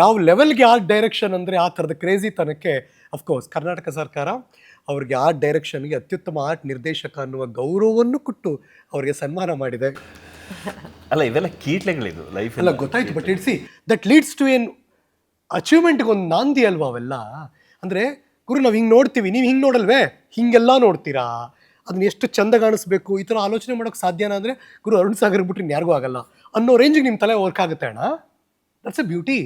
ಯಾವ ಲೆವೆಲ್ಗೆ ಆ ಡೈರೆಕ್ಷನ್ ಅಂದರೆ ಆ ಥರದ ಕ್ರೇಜಿತನಕ್ಕೆ ಅಫ್ಕೋರ್ಸ್ ಕರ್ನಾಟಕ ಸರ್ಕಾರ ಅವ್ರಿಗೆ ಆ ಡೈರೆಕ್ಷನ್ಗೆ ಅತ್ಯುತ್ತಮ ಆರ್ಟ್ ನಿರ್ದೇಶಕ ಅನ್ನುವ ಗೌರವವನ್ನು ಕೊಟ್ಟು ಅವರಿಗೆ ಸನ್ಮಾನ ಮಾಡಿದೆ. ಅಲ್ಲ ಇವೆಲ್ಲ ಕೀಟ್ಲೆಗಳಿದು ಲೈಫ್ ಎಲ್ಲ ಗೊತ್ತಾಯ್ತು but it's that leads to ಏನು ಅಚೀವ್ಮೆಂಟ್ಗೆ ಒಂದು ನಾಂದಿ ಅಲ್ವಾ ಅವೆಲ್ಲ? ಅಂದರೆ ಗುರು ನಾವು ಹಿಂಗೆ ನೋಡ್ತೀವಿ ನೀವು ಹಿಂಗೆ ನೋಡಲ್ವೇ? ಹಿಂಗೆಲ್ಲ ನೋಡ್ತೀರಾ? ಅದನ್ನ ಎಷ್ಟು ಚಂದ ಕಾಣಿಸ್ಬೇಕು? ಈ ಥರ ಆಲೋಚನೆ ಮಾಡೋಕೆ ಸಾಧ್ಯನಾ ಅಂದರೆ ಗುರು ಅರುಣ್ ಸಾಗರ್ ಬಿಟ್ಟರೆ ಯಾರಿಗೂ ಆಗಲ್ಲ. ಅನ್ನೋ ರೇಂಜಿಗೆ ನಿಮ್ಮ ತಲೆ ವರ್ಕ್ ಆಗುತ್ತೆ ಅಣ್ಣ. ದಟ್ಸ್ ಎ ಬ್ಯೂಟಿ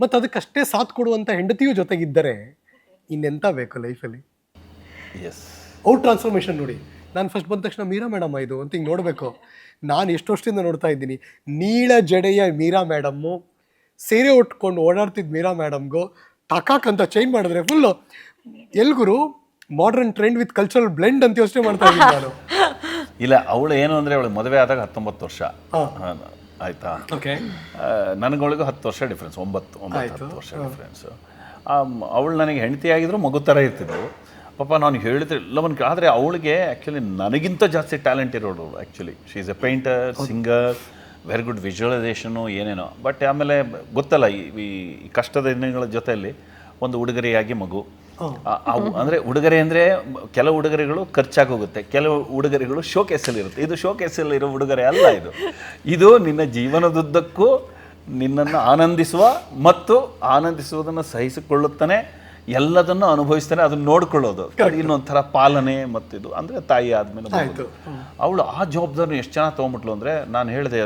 ಮತ್ತು ಅದಕ್ಕಷ್ಟೇ ಸಾಥ್ ಕೊಡುವಂಥ ಹೆಂಡತಿಯೂ ಜೊತೆಗಿದ್ದರೆ ಇನ್ನೆಂಥ ಬೇಕು ಲೈಫಲ್ಲಿ? ಎಸ್ ಔಟ್ ಟ್ರಾನ್ಸ್ಫಾರ್ಮೇಷನ್ ನೋಡಿ. ನಾನು ಫಸ್ಟ್ ಬಂದ ತಕ್ಷಣ ಮೀರಾ ಮೇಡಮ್ ಇದು ಅಂತ ಹಿಂಗೆ ನೋಡಬೇಕು. ನಾನು ಎಷ್ಟು ವರ್ಷದಿಂದ ನೋಡ್ತಾ ಇದ್ದೀನಿ. ನೀಳ ಜಡೆಯ ಮೀರಾ ಮೇಡಮ್ಮು ಸೀರೆ ಉಟ್ಕೊಂಡು ಓಡಾಡ್ತಿದ್ದ ಮೀರಾ ಮೇಡಮ್ಗೂ ಟಕಾಕಂತ ಚೇಂಜ್ ಮಾಡಿದ್ರೆ full ಎಲ್ಗುರು modern trend with cultural blend ಅಂತ ಯೋಚನೆ ಮಾಡ್ತಾ ಇದ್ದೀನಿ ನಾನು. ಇಲ್ಲ ಅವಳು ಏನು ಅಂದರೆ ಅವಳು ಮದುವೆ ಆದಾಗ ಹತ್ತೊಂಬತ್ತು ವರ್ಷ. ಹಾಂ. ಹಾ, ಆಯ್ತಾ? ಓಕೆ ನನಗೊಳಗೂ ಹತ್ತು ವರ್ಷ ಡಿಫ್ರೆನ್ಸ್ ಒಂಬತ್ತು ಒಂಬತ್ತು ಹತ್ತು ವರ್ಷ ಡಿಫ್ರೆನ್ಸು ಅವಳು ನನಗೆ ಹೆಂಡತಿ ಆಗಿದ್ರು ಮಗು ಥರ ಇರ್ತಿದ್ಳು ಪಾಪ ನಾನು ಹೇಳಿದ್ರೆ ಎಲ್ಲವನ್ನು ಆದರೆ ಅವಳಿಗೆ ಆ್ಯಕ್ಚುಲಿ ನನಗಿಂತ ಜಾಸ್ತಿ talent ಇರೋಳು actually she is a painter singer very good visualisation ಏನೇನೋ. ಬಟ್ ಆಮೇಲೆ ಗೊತ್ತಲ್ಲ ಈ ಕಷ್ಟದ ದಿನಗಳ ಜೊತೆಯಲ್ಲಿ ಒಂದು ಉಡುಗೊರೆಯಾಗಿ ಮಗು. ಅಂದರೆ ಉಡುಗೊರೆ ಅಂದ್ರೆ ಕೆಲವು ಉಡುಗೊರೆಗಳು ಖರ್ಚಾಗಿ ಹೋಗುತ್ತೆ ಕೆಲವು ಉಡುಗೊರೆಗಳು ಶೋಕೇಸಲ್ಲಿ ಇರುತ್ತೆ ಇದು ಶೋಕೇಸಲ್ಲಿ ಇರೋ ಉಡುಗೊರೆ ಅಲ್ಲ ಇದು. ಇದು ನಿನ್ನ ಜೀವನದುದ್ದಕ್ಕೂ ನಿನ್ನನ್ನು ಆನಂದಿಸುವ ಮತ್ತು ಆನಂದಿಸುವುದನ್ನು ಸಹಿಸಿಕೊಳ್ಳುತ್ತಾನೆ ಎಲ್ಲದನ್ನು ಅನುಭವಿಸ್ತಾನೆ ಅದನ್ನ ನೋಡ್ಕೊಳ್ಳೋದು. ಇನ್ನೊಂಥರ ಪಾಲನೆ ಮತ್ತಿದು ಅಂದರೆ ತಾಯಿ ಆದಮೇಲೆ. ಅವಳು ಆ ಜವಾಬ್ದಾರಿ ಎಷ್ಟು ಚೆನ್ನಾಗಿ ತೊಗೊಂಬಿಟ್ಲು ಅಂದರೆ ನಾನು ಹೇಳಿದೆ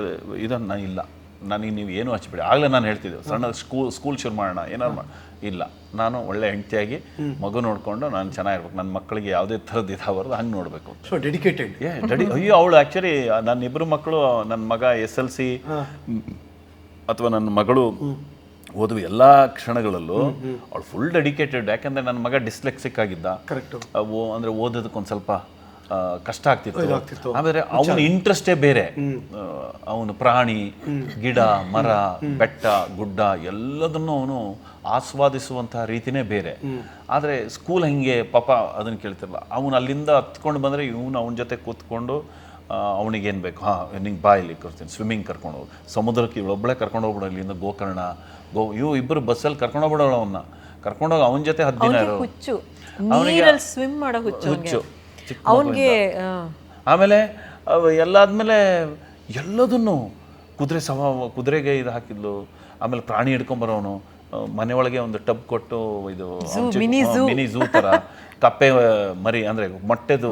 ಇದನ್ನು ಇಲ್ಲ. ನನಗೆ ನೀವು ಏನು ಹಚ್ಬಿಡಿ ಆಗಲೇ ನಾನು ಹೇಳ್ತಿದ್ದೆ ಸಣ್ಣ ಸ್ಕೂಲ್ ಸ್ಕೂಲ್ ಶುರು ಮಾಡೋಣ ಏನಾರು ಮಾಡಿ ಇಲ್ಲ. ನಾನು ಒಳ್ಳೆ ಹೆಂಡತಿಯಾಗಿ ಮಗು ನೋಡಿಕೊಂಡು ನಾನು ಚೆನ್ನಾಗಿರ್ಬೇಕು. ನನ್ನ ಮಕ್ಕಳಿಗೆ ಯಾವುದೇ ಥರದ್ದು ಇದಾಗಬಾರ್ದು ಹಂಗೆ ನೋಡಬೇಕು. ಸೊ ಡೆಡಿಕೇಟೆಡ್ ಏ ಡೆಡಿ ಅಯ್ಯೋ ಅವಳು ಆ್ಯಕ್ಚುಲಿ ನನ್ನ ಇಬ್ಬರು ಮಕ್ಕಳು ನನ್ನ ಮಗ ಎಸ್ ಎಲ್ ಸಿ ಅಥವಾ ನನ್ನ ಮಗಳು ಓದುವ ಎಲ್ಲ ಕ್ಷಣಗಳಲ್ಲೂ ಅವಳು ಫುಲ್ ಡೆಡಿಕೇಟೆಡ್ ಯಾಕಂದ್ರೆ ನನ್ನ ಮಗ ಡಿಸ್ಲೆಕ್ಸಿಕ್ ಆಗಿದ್ದ. ಕರೆಕ್ಟು ಓ ಅಂದ್ರೆ ಓದೋದಕ್ಕೆ ಒಂದು ಸ್ವಲ್ಪ ಕಷ್ಟ ಆಗ್ತಿತ್ತು. ಆಮೇಲೆ ಅವನ ಇಂಟ್ರೆಸ್ಟೇ ಬೇರೆ. ಅವನು ಪ್ರಾಣಿ ಗಿಡ ಮರ ಬೆಟ್ಟ ಗುಡ್ಡ ಎಲ್ಲದನ್ನು ಅವನು ಆಸ್ವಾದಿಸುವಂತಹ ರೀತಿನೇ ಬೇರೆ. ಆದರೆ ಸ್ಕೂಲ್ ಹಿಂಗೆ ಪಾಪ ಅದನ್ನು ಕೇಳ್ತಿರಲ್ಲ ಅವನು ಅಲ್ಲಿಂದ ಹತ್ಕೊಂಡು ಬಂದರೆ ಇವನು ಅವನ ಜೊತೆ ಕೂತ್ಕೊಂಡು ಅವನಿಗೇನು ಬೇಕು? ಹಾಂ ನಿಂಗೆ ಬಾಯಲ್ಲಿ ಕರ್ತೀನಿ ಸ್ವಿಮ್ಮಿಂಗ್ ಕರ್ಕೊಂಡು ಹೋಗಿ. ಸಮುದ್ರಕ್ಕೆ ಇವಳೊಬ್ಬಳೇ ಕರ್ಕೊಂಡು ಹೋಗ್ಬಿಡೋ ಇಲ್ಲಿಂದ ಗೋಕರ್ಣ ಗೋ ಇವು ಇಬ್ಬರು ಬಸ್ಸಲ್ಲಿ ಕರ್ಕೊಂಡು ಹೋಗ್ಬಿಡೋಣ ಅವನ್ನ. ಕರ್ಕೊಂಡೋಗಿ ಅವನ ಜೊತೆ ಹತ್ತು ದಿನ ಇರೋ ಹುಚ್ಚು. ನೀರಲ್ಲಿ ಸ್ವಿಮ್ ಮಾಡೋ ಹುಚ್ಚು ಹುಚ್ಚು. ಚಿಕ್ಕ ಅವನಿಗೆ ಆಮೇಲೆ ಎಲ್ಲಾದ್ಮೇಲೆ ಎಲ್ಲದನ್ನು ಕುದುರೆ ಸವ ಕುದುರೆಗೆ ಇದು ಹಾಕಿದ್ಲು. ಆಮೇಲೆ ಪ್ರಾಣಿ ಹಿಡ್ಕೊಂಬರೋನು ಮನೆ ಒಳಗೆ ಒಂದು ಟಬ್ ಕೊಟ್ಟು ಇದು ಮಿನಿ ಝೂ ತರ. ಕಪ್ಪೆ ಮರಿ ಅಂದ್ರೆ ಮೊಟ್ಟೆದು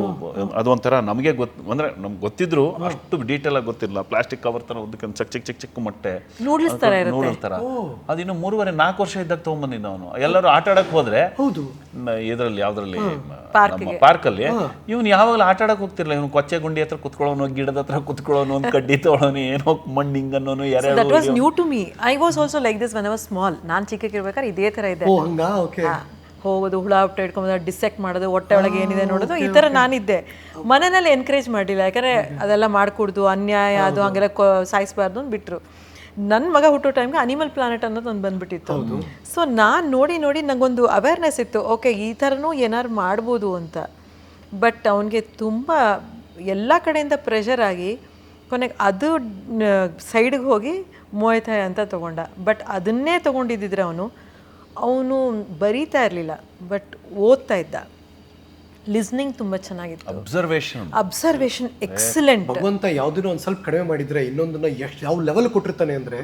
ಅದು ಒಂಥರ ನಮಗೆ ಗೊತ್ತು ಅಂದ್ರೆ ನಮ್ಗೆ ಗೊತ್ತಿದ್ರು ಅಷ್ಟು ಡೀಟೇಲ್ ಆಗಿ ಗೊತ್ತಿಲ್ಲ ಪ್ಲಾಸ್ಟಿಕ್ ಕವರ್ ತರ ಉದ್ದಕ್ಕೆ ಚಿಕ್ಕ ಚಿಕ್ಕ ಚಿಕ್ಕ ಚಿಕ್ಕ ಮೊಟ್ಟೆ. ನೂಡಲ್ಸ್ ಅದಿನ್ನು ಮೂರುವರೆ ನಾಲ್ಕು ವರ್ಷ ಇದ್ದಾಗ ತೊಗೊಂಬಂದಿದ್ದ ಅವನು. ಎಲ್ಲರೂ ಆಟ ಆಡಕ್ ಹೋದ್ರೆ ಹೌದು. ಇದರಲ್ಲಿ ಯಾವ್ದ್ರಲ್ಲಿ ಪಾರ್ಕ್ ಪಾರ್ಕಲ್ಲಿ ಇವನು ಯಾವಾಗಲೂ ಆಟ ಆಡಕ್ ಹೋಗ್ತಿರ್ಲಿಲ್ಲ. ಇವನು ಕೊಚ್ಚೆ ಗುಂಡಿ ಹತ್ರ ಕುತ್ಕೊಳ್ಳೋನು ಗಿಡದ ಹತ್ರ ಕುತ್ಕೊಳ್ಳೋನು ಒಂದು ಕಡ್ಡಿ ತೊಗೊಳೋನು ಏನೋ ಮಣ್ಣು ಹಿಂಗನ್ನೋನು that was new to me I was also like this when I was small ನಾನು ಚಿಕ್ಕಕ್ಕಿರ್ಬೇಕಾದ್ರೆ ಇದೇ ತರ ಇದೆ. ಹೋಗೋದು ಹುಳ ಹುಟ್ಟ ಇಟ್ಕೊಂಬೋದು ಡಿಸೆಕ್ಟ್ ಮಾಡೋದು ಹೊಟ್ಟೆ ಒಳಗೆ ಏನಿದೆ ನೋಡೋದು ಈ ಥರ ನಾನಿದ್ದೆ. ಮನೆಯಲ್ಲಿ ಎನ್ಕರೇಜ್ ಮಾಡಿಲ್ಲ ಯಾಕಂದರೆ ಅದೆಲ್ಲ ಮಾಡಿಕೊಡ್ದು ಅನ್ಯಾಯ ಅದು ಹಂಗೆಲ್ಲ ಕೊ ಸಾಯಿಸ್ಬಾರ್ದು ಅಂತ ಬಿಟ್ಟರು ನನ್ನ ಮಗ ಹುಟ್ಟೋ ಟೈಮ್ಗೆ ಅನಿಮಲ್ ಪ್ಲಾನೆಟ್ ಅನ್ನೋದು ಒಂದು ಬಂದ್ಬಿಟ್ಟಿತ್ತು. ಸೊ ನಾನು ನೋಡಿ ನೋಡಿ ನನಗೊಂದು ಅವೇರ್ನೆಸ್ ಇತ್ತು ಓಕೆ ಈ ಥರನೂ ಏನಾರು ಮಾಡ್ಬೋದು ಅಂತ. ಬಟ್ ಅವನಿಗೆ ತುಂಬ ಎಲ್ಲ ಕಡೆಯಿಂದ ಪ್ರೆಷರ್ ಆಗಿ ಕೊನೆಗೆ ಅದು ಸೈಡ್ಗೆ ಹೋಗಿ ಮೋಯ್ತಾಯ ಅಂತ ತೊಗೊಂಡ. ಬಟ್ ಅದನ್ನೇ ತೊಗೊಂಡಿದ್ದಿದ್ರೆ ಅವನು ಅವನು ಬರೀತಾ ಇರಲಿಲ್ಲ ಬಟ್ ಓದ್ತಾ ಇದ್ದ. ಲಿಸ್ನಿಂಗ್ ತುಂಬ ಚೆನ್ನಾಗಿತ್ತು. ಅಬ್ಸರ್ವೇಷನ್ ಅಬ್ಸರ್ವೇಷನ್ ಎಕ್ಸಲೆಂಟ್ ಭಗವಂತ ಯಾವುದನ್ನೋ ಒಂದು ಸ್ವಲ್ಪ ಕಡಿಮೆ ಮಾಡಿದ್ರೆ ಇನ್ನೊಂದನ್ನ ಎಷ್ಟು ಯಾವ ಲೆವೆಲ್ ಕೊಟ್ಟಿರ್ತಾನೆ ಅಂದರೆ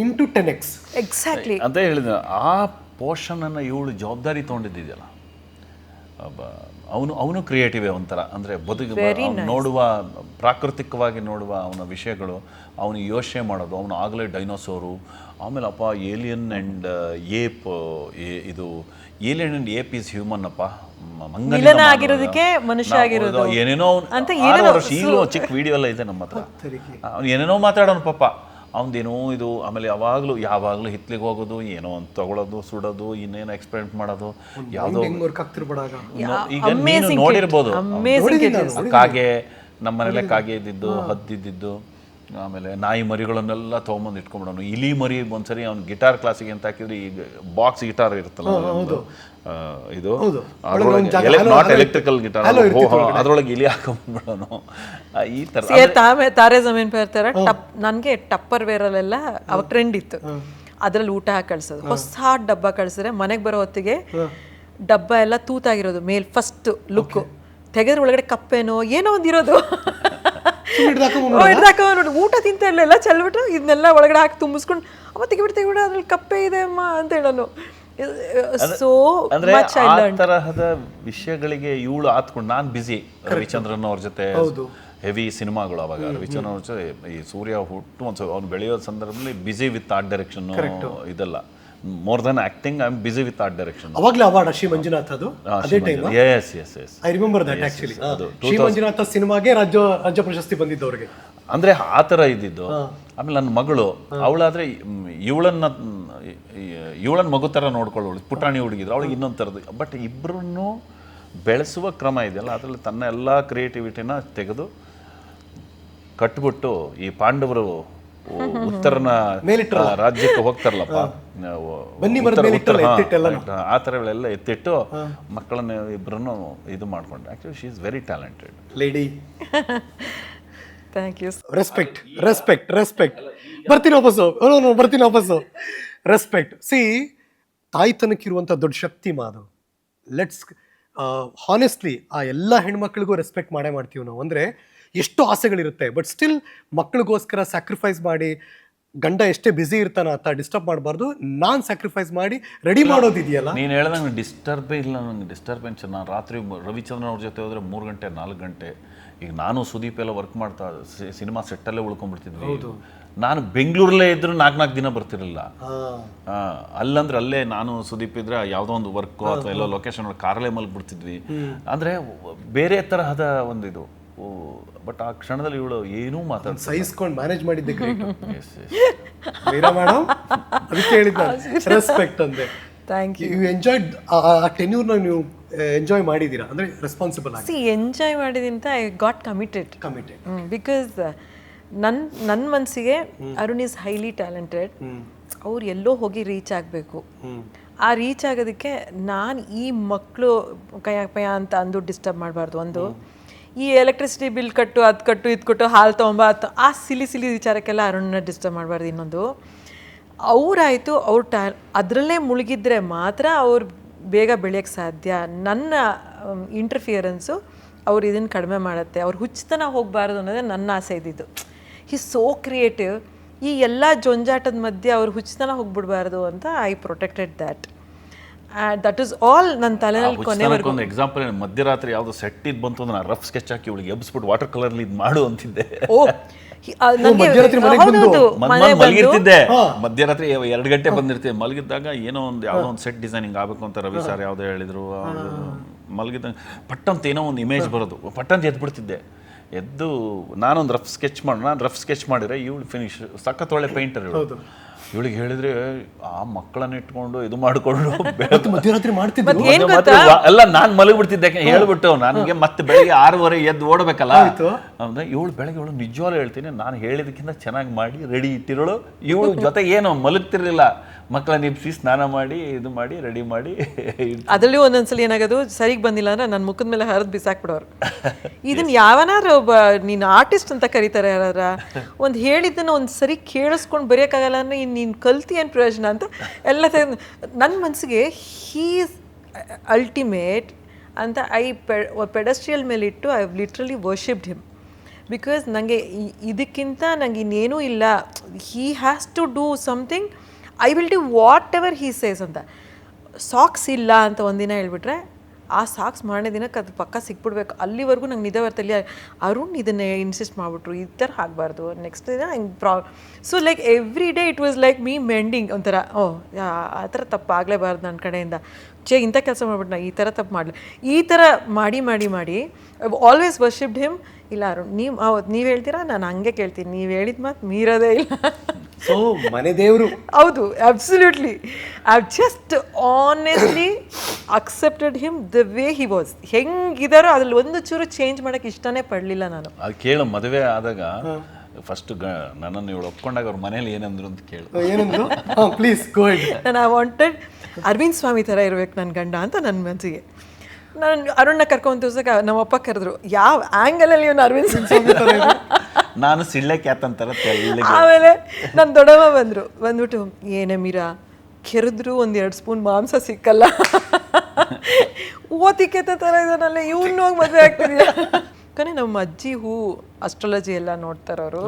into two ten X exactly ಅಂತ ಹೇಳಿದ ಆ ಪೋರ್ಷನ್ ಅನ್ನ ಇವಳು ಜವಾಬ್ದಾರಿ ತೊಗೊಂಡಿದ್ದಿದೆಯಲ್ಲ. ಅವನು ಅವನು ಕ್ರಿಯೇಟಿವ್ ಒಂಥರ. ಅಂದರೆ ಬದುಕು ಅವ್ನು ನೋಡುವ ಪ್ರಾಕೃತಿಕವಾಗಿ ನೋಡುವ ಅವನ ವಿಷಯಗಳು ಅವನು ಯೋಚನೆ ಮಾಡೋದು ಅವನು ಆಗಲೇ ಡೈನೋಸೋರು ಆಮೇಲೆ ಅಪ್ಪ ಏಲಿಯನ್ ಆ್ಯಂಡ್ ಏಪ್ ಇದು alien and ape is human ಅಪ್ಪ. ಆಗಿರೋದಕ್ಕೆ ಮನುಷ್ಯ ಆಗಿರೋದು. ಏನೇನೋ ಅವ್ನು ಅಂತ ಚಿಕ್ಕ ವಿಡಿಯೋ ಎಲ್ಲ ಇದೆ ನಮ್ಮ ಹತ್ರ. ಅವ್ನು ಏನೇನೋ ಮಾತಾಡೋನು ಪಾಪ. ಅವನದೇನೋ ಇದು ಆಮೇಲೆ ಯಾವಾಗಲೂ ಯಾವಾಗಲೂ ಹಿತ್ಲಿಗೆ ಹೋಗೋದು ಏನೋ ಒಂದು ತಗೊಳ್ಳೋದು ಸುಡೋದು ಇನ್ನೇನು ಎಕ್ಸ್ಪೆರಿಮೆಂಟ್ ಮಾಡೋದು ಯಾವುದೋ ಈಗ ನೀನು ನೋಡಿರ್ಬೋದು. ಕಾಗೆ ನಮ್ಮ ಮನೇಲೆ ಕಾಗೆ ಇದ್ದಿದ್ದು ಹದ್ದಿದ್ದು ಆಮೇಲೆ ನಾಯಿ ಮರಿಗಳನ್ನೆಲ್ಲ ತೊಗೊಂಬಂದು ಇಟ್ಕೊಂಬಿಡೋನು. ಇಲಿ ಮರಿ ಒಂದ್ಸರಿ ಅವ್ನು ಗಿಟಾರ್ ಕ್ಲಾಸಿಗೆ ಅಂತ ಹಾಕಿದ್ರೆ ಈಗ ಬಾಕ್ಸ್ ಗಿಟಾರ್ ಇರುತ್ತಲ್ಲ ಇದು? ನಾಟ್ ಎಲೆಕ್ಟ್ರಿಕಲ್ ಗಿಟಾರ್ ಅದ್ರೊಳಗೆ ಇಲಿ ಹಾಕೊಂಡ್ಬಿಡೋನು ಈ ತರ. ತಾಮೆ ತಾರೆ ಜಮೀನ್ ಥರ ಟಪ್ ನನಗೆ ಟಪ್ಪರ್ ವೇರಲ್ಲೆಲ್ಲ ಅವಾಗ ಟ್ರೆಂಡ್ ಇತ್ತು. ಅದ್ರಲ್ಲಿ ಊಟ ಹಾಕಿ ಕಳ್ಸೋದು ಹೊಸ ಡಬ್ಬ ಕಳ್ಸಿದ್ರೆ ಮನೆಗೆ ಬರೋ ಹೊತ್ತಿಗೆ ಡಬ್ಬ ಎಲ್ಲ ತೂತಾಗಿರೋದು ಮೇಲ್ ಫಸ್ಟ್ ಲುಕ್ ತೆಗೆದ್ರೆ ಒಳಗಡೆ ಕಪ್ಪೇನೋ ಏನೋ ಒಂದಿರೋದು ಊಟ ತಿಂತ ಇರಲಿಲ್ಲ ಚೆಲ್ಬಿಟ್ಟು ಇದನ್ನೆಲ್ಲ ಒಳಗಡೆ ಹಾಕಿ ತುಂಬಿಸ್ಕೊಂಡು ಅಮ್ಮ ತೆಗಿಬಿಟ್ಟು ತೆಗಿಬಿಟ್ಟು ಅದ್ರಲ್ಲಿ ಕಪ್ಪೆ ಇದೆ ಅಮ್ಮ ಅಂತ ಹೇಳೋನು. ಸೋ ಅಂದ್ರೆ ಆ ತರಹದ ವಿಷಯಗಳಿಗೆ ಇವಳು ಆತ್ಕೊಂಡು ನಾನು ಬಿಸಿ ರವಿಚಂದ್ರನ್ ಅವ್ರ ಜೊತೆ ಹೆವಿ ಸಿನಿಮಾಗಳು ಅವಾಗ. ರವಿಚಂದ್ರನ್ ಅವ್ರ ಜೊತೆ ಈ ಸೂರ್ಯ ಹುಟ್ಟು ಒಂದು ಅವ್ನು ಬೆಳೆಯೋ ಸಂದರ್ಭದಲ್ಲಿ ಬಿಸಿ ವಿತ್ ಆರ್ಟ್ ಡೈರೆಕ್ಷನ್ ಇದೆಲ್ಲ. More than acting I am busy with art direction ಅವಾಗಲೇ ಅವಾರ್ಡ್ ಶ್ರೀ ಮಂಜುನಾಥ್ ಅದು? ಅದೇ time yes yes yes I remember that actually Shri Manjunatha ಸಿನಿಮಾಗೆ ರಾಜ್ಯ ರಾಜ್ಯ ಪ್ರಶಸ್ತಿ ಬಂದಿದ್ದು ಅವ್ರಿಗೆ ಅಂದ್ರೆ ಆ ಥರ ಇದ್ದಿದ್ದು. ಆಮೇಲೆ ನನ್ನ ಮಗಳು ಅವಳಾದ್ರೆ ಇವಳನ್ನ ಇವಳನ್ನ ಮಗು ಥರ ನೋಡ್ಕೊಳ್ಳೋಳು ಪುಟಾಣಿ ಹುಡುಗಿದ್ರು ಅವಳಿಗೆ ಇನ್ನೊಂದು ಥರದ್ದು ಬಟ್ ಇಬ್ಬರನ್ನು ಬೆಳೆಸುವ ಕ್ರಮ ಇದೆಯಲ್ಲ ಅದರಲ್ಲಿ ತನ್ನ ಎಲ್ಲ ಕ್ರಿಯೇಟಿವಿಟಿನ ತೆಗೆದು ಕಟ್ಬಿಟ್ಟು ಈ ಪಾಂಡವರು ಉತ್ತರನ ಆ, ರಾಜ್ಯಕ್ಕೆ ಹೋಗ್ತಾರಲ್ಲಪ್ಪ. ಆ ಥರಗಳೆಲ್ಲ ಎತ್ತಿಟ್ಟು ಮಕ್ಕಳನ್ನ ಇಬ್ಬರನ್ನು ಇದು ಮಾಡ್ಕೊಂಡು actually she is very talented lady thank you respect respect respect ಬರ್ತೀನಿ ವಾಪಸ್ಸು. ನೋ, ನೋ, ಬರ್ತೀನಿ ವಾಪಸ್ಸು. ರೆಸ್ಪೆಕ್ಟ್ ಸಿ ತಾಯ್ತನಕ್ಕಿರುವಂಥ ದೊಡ್ಡ ಶಕ್ತಿ ಮಾದು ಲೆಟ್ಸ್ ಹಾನೆಸ್ಟ್ಲಿ ಆ ಎಲ್ಲ ಹೆಣ್ಮಕ್ಳಿಗೂ ರೆಸ್ಪೆಕ್ಟ್ ಮಾಡೇ ಮಾಡ್ತೀವಿ ನಾವು. ಅಂದರೆ ಎಷ್ಟು ಆಸೆಗಳಿರುತ್ತೆ ಬಟ್ ಸ್ಟಿಲ್ ಮಕ್ಕಳಿಗೋಸ್ಕರ ಸ್ಯಾಕ್ರಿಫೈಸ್ ಮಾಡಿ ಗಂಡ ಎಷ್ಟೇ ಬ್ಯುಸಿ ಇರ್ತಾನ ಅಂತ ಡಿಸ್ಟರ್ಬ್ ಮಾಡಬಾರ್ದು. ನಾನು ಸ್ಯಾಕ್ರಿಫೈಸ್ ಮಾಡಿ ರೆಡಿ ಮಾಡೋದಿದೆಯಲ್ಲ? ನೀನು ಹೇಳ್ದಂಗೆ ಡಿಸ್ಟರ್ಬೇ ಇಲ್ಲ ನನಗೆ ಡಿಸ್ಟರ್ಬೆನ್ಸ್ ನಾನು ರಾತ್ರಿ ರವಿಚಂದ್ರನ್ ಅವ್ರ ಜೊತೆ ಹೋದರೆ ಮೂರು ಗಂಟೆ ನಾಲ್ಕು ಗಂಟೆ. ಈಗ ನಾನು ಸುದೀಪ್ ಎಲ್ಲ ವರ್ಕ್ ಮಾಡ್ತಾ ಸಿನಿಮಾ ಸೆಟ್ಟಲ್ಲೇ ಉಳ್ಕೊಂಡ್ಬಿಡ್ತಿದ್ವಿ. ನಾನು ಬೆಂಗಳೂರಲ್ಲೇ ಇದ್ರೂ ನಾಲ್ಕು ನಾಲ್ಕು ದಿನ ಬರ್ತಿರಲಿಲ್ಲ. ಅಲ್ಲಂದ್ರೆ ಅಲ್ಲೇ ನಾನು ಸುದೀಪ್ ಇದ್ರೆ ಯಾವುದೋ ಒಂದು ವರ್ಕು ಅಥವಾ ಎಲ್ಲೋ ಲೊಕೇಶನ್ ಕಾರಲ್ಲೇ ಮಲ್ಗ್ಬಿಡ್ತಿದ್ವಿ. ಅಂದರೆ ಬೇರೆ ತರಹದ ಒಂದು ಇದು. ಬಟ್ ಆ ಕ್ಷಣದಲ್ಲಿ ಇವಳು ಏನೂ ಮಾತಾಡ್ತಾ ಸಹಿಸ್ಕೊಂಡು ಮ್ಯಾನೇಜ್ ಮಾಡಿದ್ದೆ ಗ್ರೇಟ್ ಮೀರಾ ಮೇಡಮ್ ಅದಕ್ಕೆ ಹೇಳಿದ್ದ ರೆಸ್ಪೆಕ್ಟ್ ಅಂದೆ. ಥ್ಯಾಂಕ್ ಯು ಯು ಎಂಜಾಯ್ಡ್ ಆ ಟೆನ್ಯೂರ್ನ ನೀವು ಎಂಜಾಯ್ ಮಾಡಿದ್ದೀರಾ? ಅಂದರೆ ರೆಸ್ಪಾನ್ಸಿಬಲ್ ಆಗಿ. ಸಿ ಎಂಜಾಯ್ ಮಾಡಿದಂತ I got committed committed because ನನ್ನ ನನ್ನ ಮನಸ್ಸಿಗೆ ಅರುಣ್ ಈಸ್ ಹೈಲಿ ಟ್ಯಾಲೆಂಟೆಡ್ ಅವ್ರು ಎಲ್ಲೋ ಹೋಗಿ ರೀಚ್ ಆಗಬೇಕು. ಆ ರೀಚ್ ಆಗೋದಕ್ಕೆ ನಾನು ಈ ಮಕ್ಕಳು ಕಯ ಪಯ ಅಂತ ಅಂದು ಡಿಸ್ಟರ್ಬ್ ಮಾಡಬಾರ್ದು ಒಂದು. ಈ ಎಲೆಕ್ಟ್ರಿಸಿಟಿ ಬಿಲ್ ಕಟ್ಟು, ಅದು ಕಟ್ಟು, ಇದು ಕೊಟ್ಟು, ಹಾಲು ತೊಗೊಂಬ ಆ ಸಿಲಿ ಸಿಲಿ ವಿಚಾರಕ್ಕೆಲ್ಲ ಅರುಣ್ನ ಡಿಸ್ಟರ್ಬ್ ಮಾಡಬಾರ್ದು ಇನ್ನೊಂದು. ಅವರಾಯಿತು, ಅವ್ರ ಟ, ಅದರಲ್ಲೇ ಮುಳುಗಿದ್ರೆ ಮಾತ್ರ ಅವ್ರು ಬೇಗ ಬೆಳೆಯೋಕ್ಕೆ ಸಾಧ್ಯ. ನನ್ನ ಇಂಟರ್ಫಿಯರೆನ್ಸು ಅವ್ರು ಇದನ್ನು ಕಡಿಮೆ ಮಾಡುತ್ತೆ. ಅವ್ರು ಹುಚ್ಚತನ ಹೋಗಬಾರ್ದು ಅನ್ನೋದೇ ನನ್ನ ಆಸೆ ಇದ್ದಿದ್ದು. ಹಿ ಸೋ ಕ್ರಿಯೇಟಿವ್ ಈ ಎಲ್ಲ ಜೊಂಜಾಟದ ಮಧ್ಯೆ ಅವ್ರು ಹುಚ್ಚತನ ಹೋಗ್ಬಿಡ್ಬಾರ್ದು ಅಂತ I protected that that is all ನನ್ನ ತಲೆಯಲ್ಲಿ ಕೊನೆವರೆಗೂ ಒಂದು ಎಕ್ಸಾಂಪಲ್ ಮಧ್ಯರಾತ್ರಿ ಯಾವುದು ಸೆಟ್ ಇದ್ ಬಂತು ಅಂದ್ರೆ ರಫ್ ಸ್ಕೆಚ್ ಹಾಕಿ ಇವಳಿಗೆ ಎಬ್ಸ್ಬಿಟ್ಟು ವಾಟರ್ ಕಲರ್ ಇದು ಮಾಡು ಅಂತಿದ್ದೆ. ಓ ಮಲಗಿರ್ತಿದ್ದೆ. ಮಧ್ಯರಾತ್ರಿ ಎರಡು ಗಂಟೆ ಬಂದಿರ್ತೀವಿ ಮಲಗಿದ್ದಾಗ ಏನೋ ಒಂದು ಯಾವುದೋ ಒಂದು ಸೆಟ್ ಡಿಸೈನಿಂಗ್ ಆಗಬೇಕು ಅಂತ ರವಿ ಸರ್ ಯಾವುದೋ ಹೇಳಿದ್ರು ಮಲಗಿದ್ದಾಗ ಪಟ್ಟಂತ ಏನೋ ಒಂದು ಇಮೇಜ್ ಬರೋದು. ಪಟ್ಟಂತ ಎದ್ಬಿಡ್ತಿದ್ದೆ. ಎದ್ದು ನಾನೊಂದು ರಫ್ ಸ್ಕೆಚ್ ಮಾಡೋಣ ರಫ್ ಸ್ಕೆಚ್ ಮಾಡಿದ್ರೆ ಇವಳು ಫಿನಿಶ್ ಸಖತ್ ಒಳ್ಳೆ ಪೇಂಟರ್ ಇವಳು. ಇವಳಿಗೆ ಹೇಳಿದ್ರೆ ಆ ಮಕ್ಕಳನ್ನ ಇಟ್ಕೊಂಡು ಇದು ಮಾಡಿಕೊಂಡು ಮಧ್ಯರಾತ್ರಿ ಮಾಡ್ತಿದ್ದೆ ಏನ್ ಮತ್ತೆ ವಾ- ಎಲ್ಲ ನಾನ್ ಮಲಗಿಬಿಡ್ತಿದ್ದೆ ಯಾಕೆ ಹೇಳ್ಬಿಟ್ಟು ನನಗೆ ಮತ್ತೆ ಬೆಳಿಗ್ಗೆ ಆರೂವರೆ ಎದ್ದು ಓಡಬೇಕಲ್ಲ? ಅಂದ್ರೆ ಇವಳು ಬೆಳಗ್ಗೆ ಇವಳು ನಿಜವಾಗ್ಲೂ ಹೇಳ್ತೀನಿ ನಾನು ಹೇಳಿದಕ್ಕಿಂತ ಚೆನ್ನಾಗಿ ಮಾಡಿ ರೆಡಿ ಇಟ್ಟಿರೋಳು. ಇವಳು ಜೊತೆ ಏನು ಮಲಗ್ತಿರ್ಲಿಲ್ಲ. ಮಕ್ಕಳ ನಿಪ್ಸಿ ಸ್ನಾನ ಮಾಡಿ ಇದು ಮಾಡಿ ರೆಡಿ ಮಾಡಿ ಅದರಲ್ಲಿ ಒಂದೊಂದ್ಸಲ ಏನಾಗೋದು ಸರಿಗೆ ಬಂದಿಲ್ಲ ಅಂದ್ರೆ ನನ್ನ ಮುಖದ ಮೇಲೆ ಹರಿದು ಬಿಸಾಕ್ಬಿಡೋರು. ಇದನ್ನ ಯಾವನಾರು ಒಬ್ಬ ನೀನು ಆರ್ಟಿಸ್ಟ್ ಅಂತ ಕರೀತಾರೆ ಯಾರ ಒಂದು ಹೇಳಿದ್ದನ್ನು ಒಂದು ಸರಿ ಕೇಳಿಸ್ಕೊಂಡು ಬರೆಯೋಕ್ಕಾಗಲ್ಲ ಅಂದ್ರೆ ಇನ್ನು ನೀನು ಕಲ್ತಿ ಏನು ಪ್ರಯೋಜನ ಅಂತ ಎಲ್ಲ ನನ್ನ ಮನಸ್ಸಿಗೆ ಹೀಸ್ ಅಲ್ಟಿಮೇಟ್ ಅಂತ ಐ ಪೆಡಸ್ಟ್ರಿಯಲ್ ಮೇಲೆ ಇಟ್ಟು I literally worshipped him. Because ನನಗೆ ಇದಕ್ಕಿಂತ ನನಗೆ ಇನ್ನೇನೂ ಇಲ್ಲ he has to do something I will do whatever he says ಅಂತ. ಸಾಕ್ಸ್ ಇಲ್ಲ ಅಂತ ಒಂದಿನ ಹೇಳ್ಬಿಟ್ರೆ, ಆ ಸಾಕ್ಸ್ ಮಾರನೇ ದಿನಕ್ಕೆ ಅದು ಪಕ್ಕ ಸಿಕ್ಬಿಡ್ಬೇಕು. ಅಲ್ಲಿವರೆಗೂ ನಂಗೆ ನಿದ್ದೆ ಬರ್ತಲ್ಲಿ ಅರುಣ್ ಇದನ್ನೇ ಇನ್ಸಿಸ್ಟ್ ಮಾಡಿಬಿಟ್ರು. ಈ ಥರ ಆಗಬಾರ್ದು. ನೆಕ್ಸ್ಟ್ ದಿನ ಹಿಂಗೆ ಪ್ರಾ so like every day it was like me mending ಒಂಥರ, ಓ ಆ ಥರ ತಪ್ಪು ಆಗಲೇಬಾರ್ದು ನನ್ನ ಕಡೆಯಿಂದ. ಚೇ ಇಂಥ ಕೆಲಸ ಮಾಡ್ಬಿಟ್ಟು ನಾ ಈ ಥರ ತಪ್ಪು ಮಾಡಲಿ. ಈ ಥರ ಮಾಡಿ ಮಾಡಿ ಮಾಡಿ ಆಲ್ವೇಸ್ ವರ್ಷಿಪ್ಡ್ ಹಿಮ್ ಇಲ್ಲ ಅರುಣ್, ನೀವು ಹೌದು ನೀವು ಹೇಳ್ತೀರಾ? ನಾನು ಹಂಗೆ ಕೇಳ್ತೀನಿ. ನೀವು ಹೇಳಿದ ಮಾತು ಮೀರೋದೇ ಇಲ್ಲ. ಸೊ ಮನೆ ದೇವರು. ಹೌದು absolutely I just honestly accepted him the way he was ಹೆಂಗಿದಾರೋ ಅದ್ರಲ್ಲಿ ಒಂದು ಚೂರು ಚೇಂಜ್ ಮಾಡಕ್ಕೆ ಇಷ್ಟನೇ ಪಡಲಿಲ್ಲ ನಾನು. ಅದು ಕೇಳು ಮದುವೆ ಆದಾಗ ಫಸ್ಟ್ ನನ್ನನ್ನು ಇವಳು ಒಪ್ಕೊಂಡಾಗ ಅವ್ರ ಮನೇಲಿ ಏನಂದ್ರು ಅಂತ ಕೇಳು. ಏನಂದ್ರು? ಪ್ಲೀಸ್ ಗೋ ನಾನು ಐ ವಾಂಟೆಡ್ ಅರವಿಂದ್ ಸ್ವಾಮಿ ಥರ ಇರಬೇಕು ನನ್ನ ಗಂಡ ಅಂತ ನನ್ನ ಮನಸ್ಸಿಗೆ ನಾನು ಅರುಣ್ನ ಕರ್ಕೊಂಡ್ ನಮ್ಮ ನಮ್ಮಪ್ಪ ಕರೆದ್ರು ಯಾವ ಆ್ಯಂಗಲಲ್ಲಿ ಇವನು ಅರವಿಂದ್ ಸ್ವಾಮಿ ನಾನು ಸಿಳ್ಳೆ ಯಾತಂತಾರ ಆಮೇಲೆ ನನ್ನ ದೊಡ್ಡಮ್ಮ ಬಂದರು. ಬಂದ್ಬಿಟ್ಟು ಏನೇ ಮೀರಾ ಕೆರೆದ್ರು ಒಂದು ಎರಡು ಸ್ಪೂನ್ ಮಾಂಸ ಸಿಕ್ಕಲ್ಲ. ಓತಿಕೆತ ಥರ ಇದನ್ನಲ್ಲ ಇವ್ನು ಹೋಗಿ ಮದುವೆ ಆಗ್ತಿದ್ಯಾ? ಕಣೆ ನಮ್ಮ ಅಜ್ಜಿ ಹೂ ಅಸ್ಟ್ರಾಲಜಿ ಎಲ್ಲ ನೋಡ್ತಾರವರು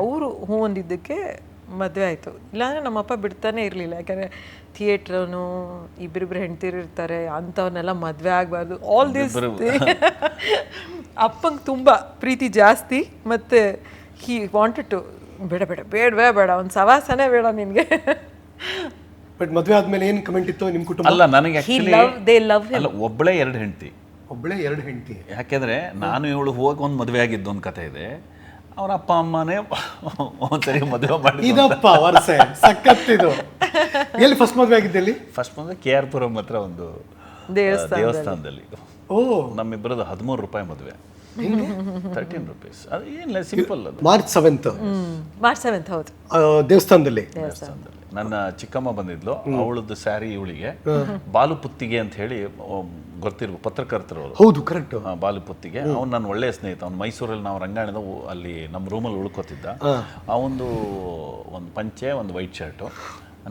ಅವರು ಹೂ ಒಂದಿದ್ದಕ್ಕೆ ಮದುವೆ ಆಯಿತು. ಇಲ್ಲಾಂದ್ರೆ ನಮ್ಮಪ್ಪ ಬಿಡ್ತಾನೆ ಇರಲಿಲ್ಲ. ಯಾಕಂದರೆ ಥಿಯೇಟ್ರನು ಇಬ್ಬರಿಬ್ರು ಹೆಂಡ್ತಿರು ಇರ್ತಾರೆ ಅಂಥವನ್ನೆಲ್ಲ ಮದುವೆ ಆಗಬಾರ್ದು. ಆಲ್ ದಿಸ್ ಅಪ್ಪಂಗೆ ತುಂಬ ಪ್ರೀತಿ ಜಾಸ್ತಿ ಮತ್ತು ಹಿ ವಾಂಟೆಡ್ ಟು ಬೇಡ ಬೇಡ ಬೇಡವೇ ಬೇಡ ಒಂದು ಸವಾಸನೇ ಬೇಡ ನಿನಗೆ. ಬಟ್ ಮದುವೆ ಆದಮೇಲೆ ಏನು ಕಮೆಂಟ್ ಇತ್ತು ನಿಮ್ಮ ಕುಟುಂಬ? ಅಲ್ಲ ನನಗೆ ದೇ ಲವ್ ಅಲ್ಲ ಒಬ್ಬಳೇ ಎರಡು ಹೆಂಡ್ತಿ. ಒಬ್ಬಳೇ ಎರಡು ಹೆಂಡತಿ. ಯಾಕೆಂದ್ರೆ ನಾನು ಇವಳು ಹೋಗಿ ಒಂದು ಮದುವೆ ಆಗಿದ್ದು ಒಂದು ಕತೆ ಇದೆ. ಅವ್ರ ಅಪ್ಪ ಅಮ್ಮನೇ ಒಂದ್ಸರಿ ಮದುವೆ ಮಾಡಿ ಇದಪ್ಪ ವರ್ಷೆ ಸಖತ್ತಿದು. ಎಲ್ಲಿ ಫಸ್ಟ್ ಮದುವೆ ಆಗಿದ್ದೆ ಎಲ್ಲಿ? ಫಸ್ಟ್ ಮದುವೆ ಕೆ ಆರ್ ಪುರಂ ಹತ್ರ ಒಂದು ದೇವಸ್ಥಾನದಲ್ಲಿ. ಓ. ನಮ್ಮಿಬ್ಬರದ್ದು ಹದಿಮೂರು ರೂಪಾಯಿ ಮದುವೆ. ತರ್ಟೀನ್ ರುಪೀಸ್ ಅದು ಏನಿಲ್ಲ ಸಿಂಪಲ್ ಅದು. ಮಾರ್ಚ್ ಸೆವೆಂತ್ ಮಾರ್ಚ್ ಸೆವೆಂತ್ ಹೌದು. ದೇವಸ್ಥಾನದಲ್ಲಿ. ದೇವಸ್ಥಾನದಲ್ಲಿ. ನನ್ನ ಚಿಕ್ಕಮ್ಮ ಬಂದಿದ್ಲು ಅವಳದ್ದು ಸ್ಯಾರಿ ಇವಳಿಗೆ. ಬಾಲು ಪುತ್ತಿಗೆ ಅಂತ ಹೇಳಿ ಗೊತ್ತಿರುವ ಪತ್ರಕರ್ತರು ಹೌದು ಕರೆಕ್ಟ್ ಬಾಲುಪುತ್ತಿಗೆ ಬಾಲು ಪುತ್ತಿಗೆ. ಅವ್ನು ನನ್ನ ಒಳ್ಳೆಯ ಸ್ನೇಹಿತ. ಅವ್ನು ಮೈಸೂರಲ್ಲಿ ನಾವು ರಂಗಾಯಣದ ಅಲ್ಲಿ ನಮ್ಮ ರೂಮಲ್ಲಿ ಉಳ್ಕೊತಿದ್ದ. ಅವೊಂದು ಒಂದು ಪಂಚೆ ಒಂದು ವೈಟ್ ಶರ್ಟು.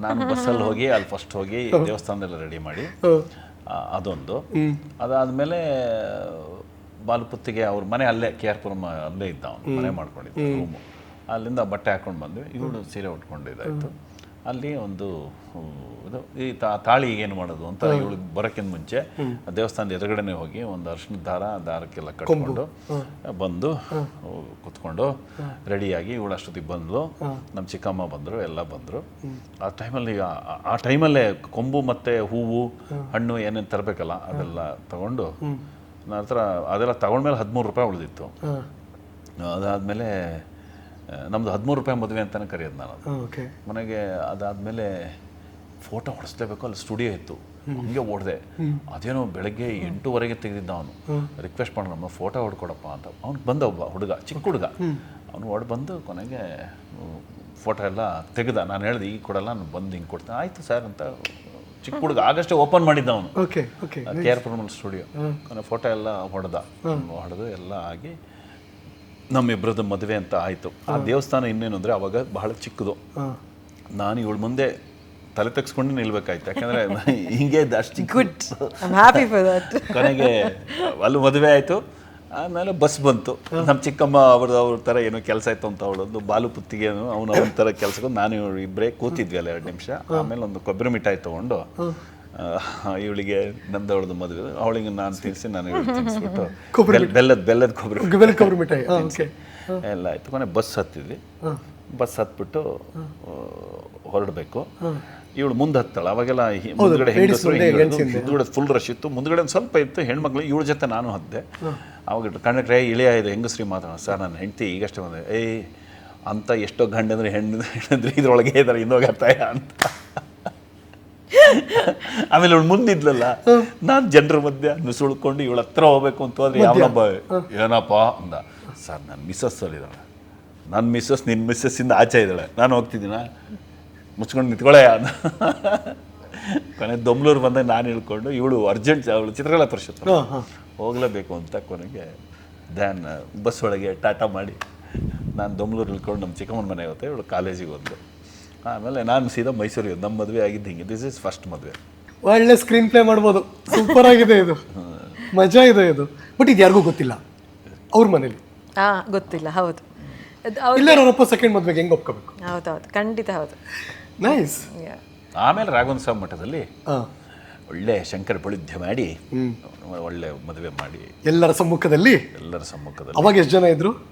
ನಾನು ಬಸ್ಸಲ್ಲಿ ಹೋಗಿ ಅಲ್ಲಿ ಫಸ್ಟ್ ಹೋಗಿ ದೇವಸ್ಥಾನದಲ್ಲಿ ರೆಡಿ ಮಾಡಿ. ಅದೊಂದು. ಅದಾದಮೇಲೆ ಬಾಲುಪುತ್ತಿಗೆ ಅವ್ರ ಮನೆ ಅಲ್ಲೇ ಕೆ ಆರ್ ಪುರಂ ಅಲ್ಲೇ ಇದ್ದ ಅವನು. ಮನೆ ಮಾಡ್ಕೊಂಡಿದ್ದ ರೂಮು. ಅಲ್ಲಿಂದ ಬಟ್ಟೆ ಹಾಕೊಂಡು ಬಂದ್ವಿ. ಇವಳು ಸೀರೆ ಉಟ್ಕೊಂಡಿದ್ದಾಯ್ತು. ಅಲ್ಲಿ ಒಂದು ಇದು ಈ ತಾ- ತಾಳಿ ಏನು ಮಾಡೋದು ಅಂತ ಇವಳು ಬರೋಕ್ಕಿಂತ ಮುಂಚೆ ದೇವಸ್ಥಾನದ ಎದುರುಗಡೆನೆ ಹೋಗಿ ಒಂದು ಅರ್ಶನ ದಾರ ದಾರಕ್ಕೆಲ್ಲ ಕಟ್ಕೊಂಡು ಬಂದು ಕುತ್ಕೊಂಡು ರೆಡಿಯಾಗಿ ಇವಳು ಅಷ್ಟೊತ್ತಿಗೆ ಬಂದ್ಲು. ನಮ್ಮ ಚಿಕ್ಕಮ್ಮ ಬಂದರು ಎಲ್ಲ ಬಂದರು. ಆ ಟೈಮಲ್ಲಿ ಆ- ಟೈಮಲ್ಲೇ ಕೊಂಬು ಮತ್ತು ಹೂವು ಹಣ್ಣು ಏನೇನು ತರಬೇಕಲ್ಲ ಅದೆಲ್ಲ ತಗೊಂಡು ನಂತರ ಹತ್ರ ಅದೆಲ್ಲ ತಗೊಂಡ್ಮೇಲೆ ಹದಿಮೂರು ರೂಪಾಯಿ ಉಳಿದಿತ್ತು. ಅದಾದಮೇಲೆ ನಮ್ಮದು ಹದಿಮೂರು ರೂಪಾಯಿ ಮದುವೆ ಅಂತಲೇ ಕರೆಯೋದು ನಾನು ಅದು. ಓಕೆ ಮನೆಗೆ ಅದಾದಮೇಲೆ ಫೋಟೋ ಹೊಡೆಸ್ಲೇಬೇಕು ಅಲ್ಲಿ ಸ್ಟುಡಿಯೋ ಇತ್ತು. ಹಂಗೆ ಓಡಿದೆ. ಅದೇನೋ ಬೆಳಗ್ಗೆ ಎಂಟೂವರೆಗೆ ತೆಗೆದಿದ್ದ ಅವನು. ರಿಕ್ವೆಸ್ಟ್ ಮಾಡಿ ನಮ್ಮ ಫೋಟೋ ಹೊಡ್ಕೊಡಪ್ಪ ಅಂತ. ಅವ್ನಿಗೆ ಬಂದ ಒಬ್ಬ ಹುಡುಗ ಚಿಕ್ಕ ಹುಡುಗ. ಅವನು ಹೊಡ್ ಬಂದು ಕೊನೆಗೆ ಫೋಟೋ ಎಲ್ಲ ತೆಗೆದ. ನಾನು ಹೇಳಿದೆ ಈಗ ಕೊಡಲ್ಲ ನಾನು ಬಂದು ಹಿಂಗೆ ಕೊಡ್ತೇನೆ. ಆಯ್ತು ಸರ್ ಅಂತ ಚಿಕ್ಕ ಹುಡುಗ ಆಗಷ್ಟೇ ಓಪನ್ ಮಾಡಿದ್ದ ಅವನು. Okay okay K R Puramal studio. ಕೊನೆ ಫೋಟೋ ಎಲ್ಲ ಹೊಡೆದ. ಹೊಡೆದು ಎಲ್ಲ ಆಗಿ ನಮ್ಮಿಬ್ಬರದ್ದು ಮದುವೆ ಅಂತ ಆಯಿತು. ಆ ದೇವಸ್ಥಾನ ಇನ್ನೇನು ಅಂದರೆ ಅವಾಗ ಬಹಳ ಚಿಕ್ಕದು. ನಾನು ಇವಳು ಮುಂದೆ ತಲೆ ತೆಗ್ಸ್ಕೊಂಡು ನಿಲ್ಬೇಕಾಯ್ತು. ಯಾಕಂದರೆ ಹಿಂಗೆ ಅಷ್ಟು ಗುಡ್ ಹ್ಯಾಪಿ ಫಾರ್ ದಟ್ ಕೊನೆಗೆ ಅಲ್ಲಿ ಮದುವೆ ಆಯಿತು. ಆಮೇಲೆ ಬಸ್ ಬಂತು. ನಮ್ಮ ಚಿಕ್ಕಮ್ಮ ಅವ್ರದ್ದು ಅವ್ರ ಥರ ಏನೋ ಕೆಲಸ ಇತ್ತು ಅಂತ ಅವಳೊಂದು ಬಾಲು ಪುತ್ತಿಗೆ ಅವನು ಅವನ ಥರ ಕೆಲಸಕ್ಕೆ ನಾನು ಇವಳು ಇಬ್ಬರೇ ಕೂತಿದ್ವಿ ಅಲ್ಲ ಎರಡು ನಿಮಿಷ. ಆಮೇಲೆ ಒಂದು ಕೊಬ್ಬರಿ ಮಿಠಾಯಿ ತೊಗೊಂಡು ಇವಳಿಗೆ ನಮ್ದು ಅವಳದು ಮದುವೆ. ಅವಳಿಗೆ ನಾನು ತಿನ್ನಿಸಿ ನಾನು ತಿನ್ನಿಸ್ಬಿಟ್ಟು ಬೆಲ್- ಬೆಲ್ಲದ ಬೆಲ್ಲದ ಕೊಬ್ಬರಿ ಬೆಲ್ಲದ ಕೊಬ್ಬರಿ ಮಿಠಾಯಿ. ಎಲ್ಲ ಆಯ್ತು. ಕೊನೆ ಬಸ್ ಹತ್ತಿದ್ವಿ. ಬಸ್ ಹತ್ಬಿಟ್ಟು ಹೊರಡಬೇಕು. ಇವಳು ಮುಂದೆ ಹತ್ತಾಳ. ಅವಾಗೆಲ್ಲ ಮುಂದ್ಗಡೆ ಹೆಂಗಸರು ಹಿಂದ್ಗಡೆ ಫುಲ್ ರಶ್ ಇತ್ತು. ಮುಂದ್ಗಡೆ ಒಂದು ಸ್ವಲ್ಪ ಇತ್ತು. ಹೆಣ್ಮಕ್ಳು ಇವಳ ಜೊತೆ ನಾನು ಹದ್ದೆ. ಅವಾಗ ಕಂಡಕ್ಟ್ರೆ ಇಳಿಯ ಇದೆ. ಹೆಂಗಸ್ರಿ ಮಾತಾಡೋಣ. ಸರ್ ನನ್ನ ಹೆಂಡ್ತಿ ಈಗಷ್ಟೇ ಬಂದೆ. ಏಯ್ ಅಂತ ಎಷ್ಟೋ ಗಂಡಂದ್ರೆ ಹೆಣ್ಣು ಹೆಣ್ಣಂದ್ರೆ ಇದ್ರೊಳಗೆ ಇದ್ದಾರೆ. ಇನ್ನೋಗತ್ತಾಯ ಅಂತ. ಆಮೇಲೆ ಇವಳು ಮುಂದಿದ್ಲಲ್ಲ ನಾನು ಜನರ ಮಧ್ಯೆ ನುಸುಳ್ಕೊಂಡು ಇವಳ ಹತ್ರ ಹೋಗ್ಬೇಕು ಅಂತ ಹೋದ್ರೆ ಯಾವನೊಬ್ಬ ಏನಪ್ಪ ಅಂದ ಸರ್ ನನ್ನ ಮಿಸ್ಸಸ್ ಅಲ್ಲಿದ್ದಾಳೆ ನನ್ನ ಮಿಸ್ಸಸ್ ನಿನ್ನ ಮಿಸ್ಸಸ್ಸಿಂದ ಆಚೆ ಇದ್ದಾಳೆ. ನಾನು ಹೋಗ್ತಿದ್ದೀನ? ಮುಚ್ಕೊಂಡು ನಿಂತ್ಕೊಳ್ಳೆ ಅಂದ. ಕೊನೆ ದೊಮ್ಲೂರು ಬಂದಾಗ ನಾನು ಹೇಳ್ಕೊಂಡು ಇವಳು ಅರ್ಜೆಂಟ್ ಅವಳು ಚಿತ್ರಕಲಾ ಪರಿಷತ್ ಹೋಗಲೇಬೇಕು ಅಂತ ಕೊನೆಗೆ ಧ್ಯಾನ್ ಬಸ್ ಒಳಗೆ ಟಾಟಾ ಮಾಡಿ ನಾನು ದೊಮ್ಲೂರು ಇಳ್ಕೊಂಡು ನಮ್ಮ ಚಿಕ್ಕಮ್ಮನ ಮನೆ ಹೋಗ್ತೆ ಇವಳು ಕಾಲೇಜಿಗೆ ಹೋದ್ಲು. ಆಮೇಲೆ ನಾನು ಸೀದಾ ಮೈಸೂರಿಗೆ. ನಮ್ಮ ಮದುವೆ ಆಗಿದ್ದು ಹಿಂಗೆ. ದಿಸ್ ಇಸ್ ಫಸ್ಟ್ ಮದುವೆ. ಒಳ್ಳೆ ಸ್ಕ್ರೀನ್ ಪ್ಲೇ ಮಾಡ್ಬೋದು. ಸೂಪರ್ ಆಗಿದೆ ಇದು. ಮಜಾ ಇದೆ ಇದು. ಬಟ್ ಇದು ಯಾರಿಗೂ ಗೊತ್ತಿಲ್ಲ. ಅವ್ರ ಮನೇಲಿ. ಹಾ ಗೊತ್ತಿಲ್ಲ ಹೌದು. ಅದ್ ಇಲ್ಲ ಅವರಪ್ಪ ಸೆಕೆಂಡ್ ಮದ್ವೆಗೆ ಹೆಂಗೆ ಒಪ್ಕೋಬೇಕು? ಹೌದೌದು ಖಂಡಿತ ಹೌದು. ನೈಸ್. ಆಮೇಲೆ ರಾಘವನ್ ಸ್ವಾಮಿ ಮಠದಲ್ಲಿ ಹಾಂ ಒಳ್ಳೆ ಶಂಕರ ಬಳಿದ್ಯ ಮಾಡಿ ಒಳ್ಳೆ ಮದುವೆ ಮಾಡಿ. ಎಲ್ಲರ ಸಮ್ಮುಖದಲ್ಲಿ? ಎಲ್ಲರ ಸಮ್ಮುಖದಲ್ಲಿ. ಅವಾಗ ಎಷ್ಟು ಜನ ಇದ್ರು?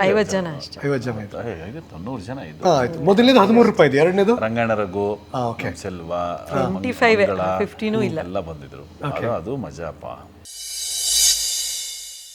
ಐವತ್ತು ಜನ ಅಷ್ಟೇ. ಐವತ್ತು ಜನ ಐ- ಐವತ್ತು ನೂರು ಜನ ಇದ್ದು. ಹಾಂ ಆಯ್ತು. ಮೊದಲನೇದು ಹದಿಮೂರು ರೂಪಾಯಿ ಇದೆ ಎರಡನೇದು? ರಂಗಣ್ಣ ರಘು ಹಾ, ಓಕೆ ಸೆಲ್ವ 25 ಮಂಗಳ, ಫಿಫ್ಟೀನೂ ಇಲ್ಲ. ಎಲ್ಲ ಬಂದಿದ್ರು. ಅದು ಅದು ಮಜಾಪ್ಪ